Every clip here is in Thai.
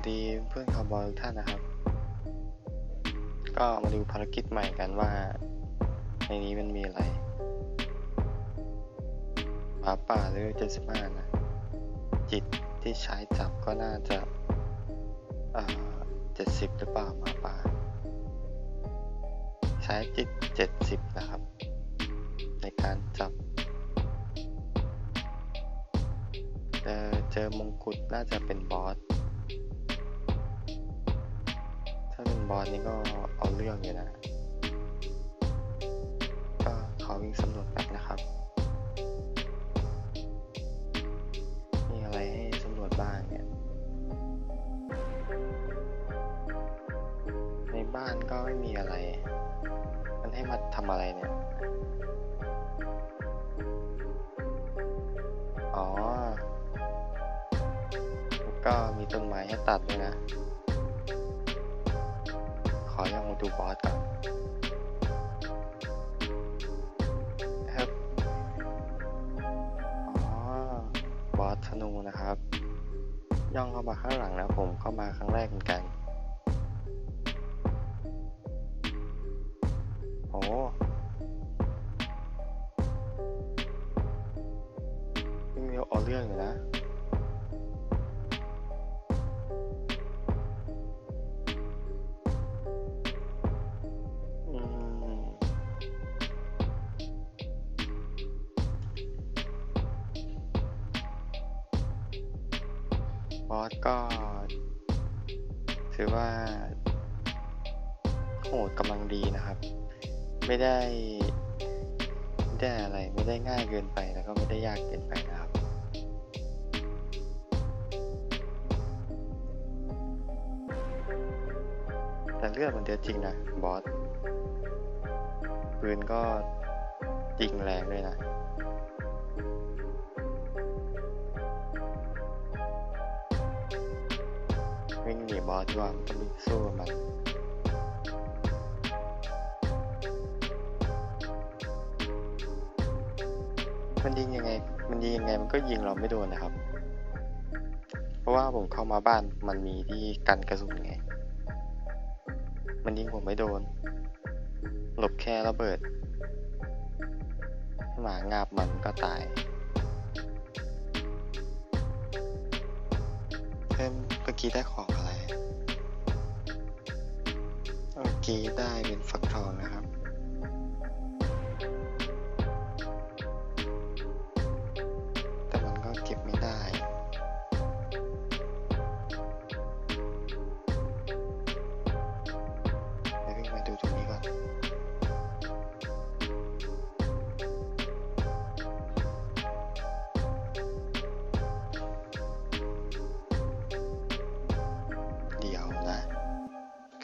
สดีเพื่อนคาร์บอยทุกท่านนะครับ ก็มาดูภารกิจใหม่กันว่า ในนี้มันมีอะไรหมาป่าหรือเจ็ดสิบห้านะ จิตที่ใช้จับก็น่าจะเจ็ดสิบหรือเปล่าหมาป่า ใช้จิตเจ็ดสิบนะครับ ในการจับเจอเจอมงกุฎน่าจะเป็นบอส บอสนี่ก็เอาเรื่องอยู่นะ ก็ขอวิ่งสำรวจแป๊บนะครับ มีอะไรให้สำรวจบ้างเนี่ย ในบ้านก็ไม่มีอะไร มันให้มาทำอะไรเนี่ย อ๋อ ก็มีต้นไม้ให้ตัดด้วยนะ ดูบอสก่อนครับอ๋อบอสธนูนะครับ ย่องเข้ามาข้างหลังนะผมเข้ามาครั้งแรกเหมือนกันโอ้ยังมีเอาเรื่องอยู่นะ บอสก็ ถือว่า โหดกำลังดีนะครับ ไม่ได้ไม่ได้อะไรไม่ได้ง่ายเกินไปแล้วก็ไม่ได้ยากเกินไปนะครับแต่เลือดมันเยอะจริงนะบอสปืนก็ยิงแรงด้วยนะ วิ่งหนีบอสดีกว่ามันวิ่งสู้มันมันยิงยังไง มันยิงยังไงมันก็ยิงเราไม่โดนนะครับ เพราะว่าผมเข้ามาบ้านมันมีที่กันกระสุนไง มันยิงผมไม่โดน หลบแค่ระเบิด หมางาบมันก็ตายเพิ่ม กี้ได้ของอะไร เมื่อกี้ได้เป็นฟักทองนะครับ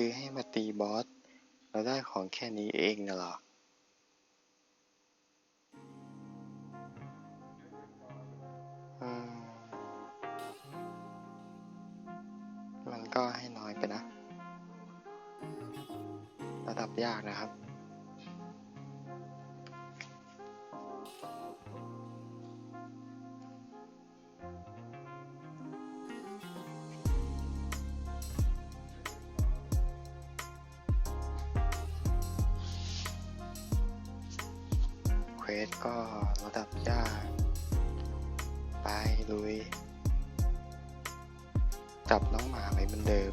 คือให้มาตีบอส เราได้ของแค่นี้เองนะหรออมันก็ให้น้อยไปนะ ระดับยากนะครับ ควสก็ระดับยาก ไปลุย จับน้องหมาไว้เหมือนเดิม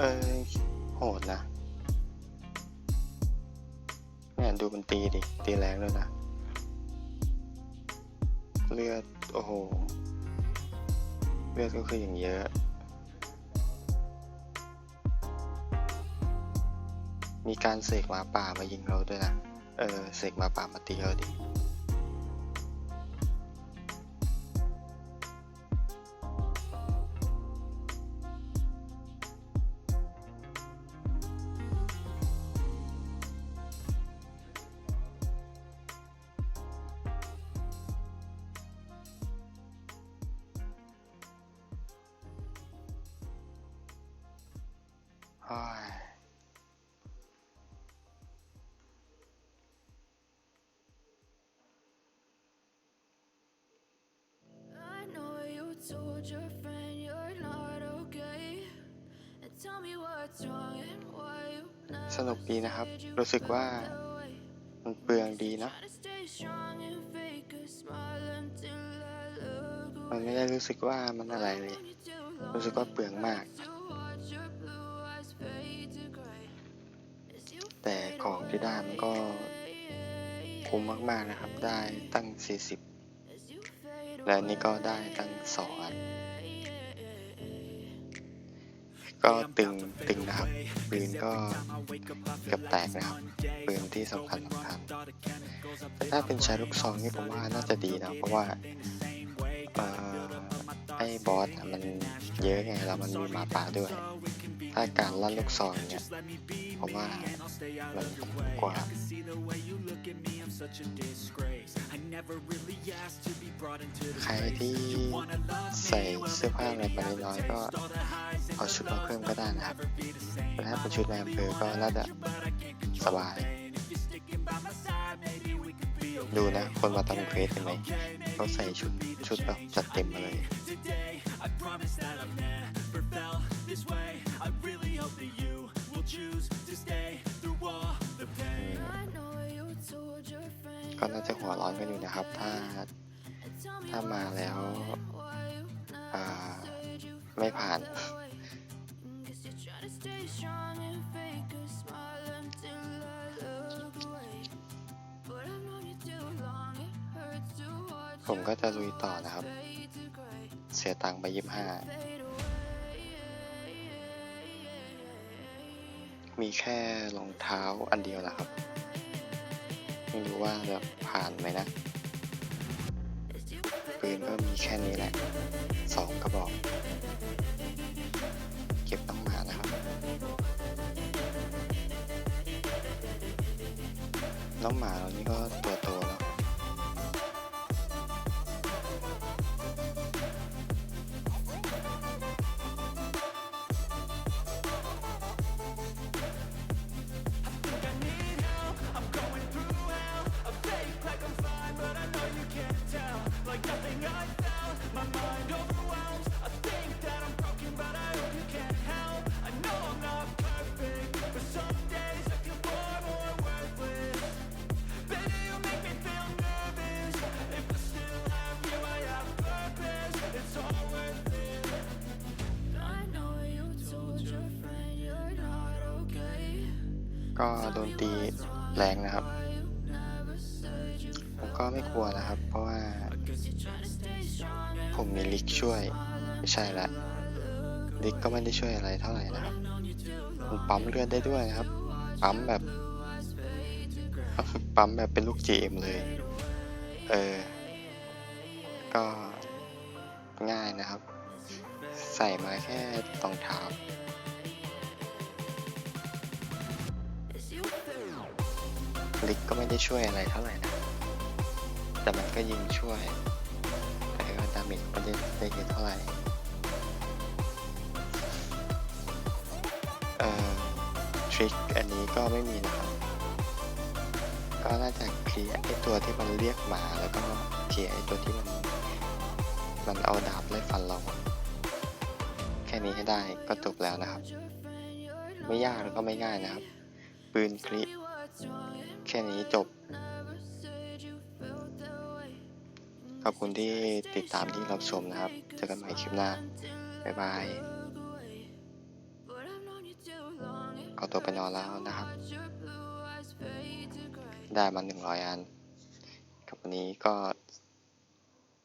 เออโหดนะเนี่ยดูมันตีดิ ตีแรงด้วยนะ เลือด โอ้โห เลือดก็คืออย่างเยอะมีการเสกหมาป่ามายิงเราด้วยนะ เออ เสกหมาป่ามาตีเราดิ สนุก never ดีนะครับ said you รู้สึกว่า felt that way. มันเปลืองดีเนาะ Try to stay strong and fake a smile until I look มันไม่ away. ได้รู้สึกว่ามันอะไรเลย Known you too long รู้สึกว่าเปลืองมาก แต่ของที่ได้มันก็คุ้มมากๆนะครับ ได้ตั้ง 40 และนี่ก็ได้ตั้ง 2 อัน ก็ตึงตึงนะครับ ปืนก็เกือบแตกนะครับ ปืนที่สำคัญสำคัญแต่ถ้าเป็นใช้ลูกซองนี่ผมว่าน่าจะดีนะ เพราะว่าออไอ้บอสมันเยอะไงแล้วมันมีหมาป่าด้วย ถ้าการลั่นลูกซองเนี่ยผมว่า มันคุ้มกว่า ใครที่ใส่เสื้อผ้าอะไรไปน้อยๆก็เอาชุดมาเพิ่มก็ได้นะครับแต่ถ้าเป็นชุดในอำเภอก็น่าจะสบาย ดูนะ คนมาทำเควสเห็นไหมเขาใส่ชุดชุดแบบจัดเต็มมาเลย I ก็น่าจะหัวร้อนกันอยู่นะครับ ถ้าถ้ามาแล้วไม่ผ่านผมก็จะลุยต่อนะครับ เสียตังค์ไปยี่ห้า มีแค่รองเท้าอันเดียวนะครับ ไม่รู้ว่าจะผ่านไหมนะปืนก็มีแค่นี้แหละสองกระบอก เก็บต้องมานะครับน้องหมาเรานี่ก็ตัวโตแล้ว ก็โดนตีแรงนะครับ ผมก็ไม่กลัวนะครับ เพราะว่า ผมมีลิกช่วย ไม่ใช่ละลิกก็ไม่ได้ช่วยอะไรเท่าไหร่นะครับ ผมปั๊มเลือดได้ด้วยนะครับ ปั๊มแบบ ปั๊มแบบเป็นลูกจีเอ็มเลย เออ ก็ง่ายนะครับ ใส่มาแค่รองเท้า ลิกก็ไม่ได้ช่วยอะไรเท่าไหร่นะ แต่มันก็ยิงช่วย แต่ก็ดาเมจไม่ได้ได้เยอะเท่าไหร่ เอ่อทริคอันนี้ก็ไม่มีนะครับ ก็น่าจะเคลียร์ไอตัวที่มันเรียกหมาแล้วก็เคลียร์ไอตัวที่มัน มันเอาดาบไล่ฟันเรา แค่นี้ให้ได้ก็จบแล้วนะครับ ไม่ยากแล้วก็ไม่ง่ายนะครับ ปืนคลิ แค่นี้จบ ขอบคุณที่ติดตามที่รับชมนะครับ เจอกันใหม่คลิปหน้า บ๊ายบาย เอาตัวไปนอนแล้วนะครับ ได้มาหนึ่งร้อยอัน กับวันนี้ก็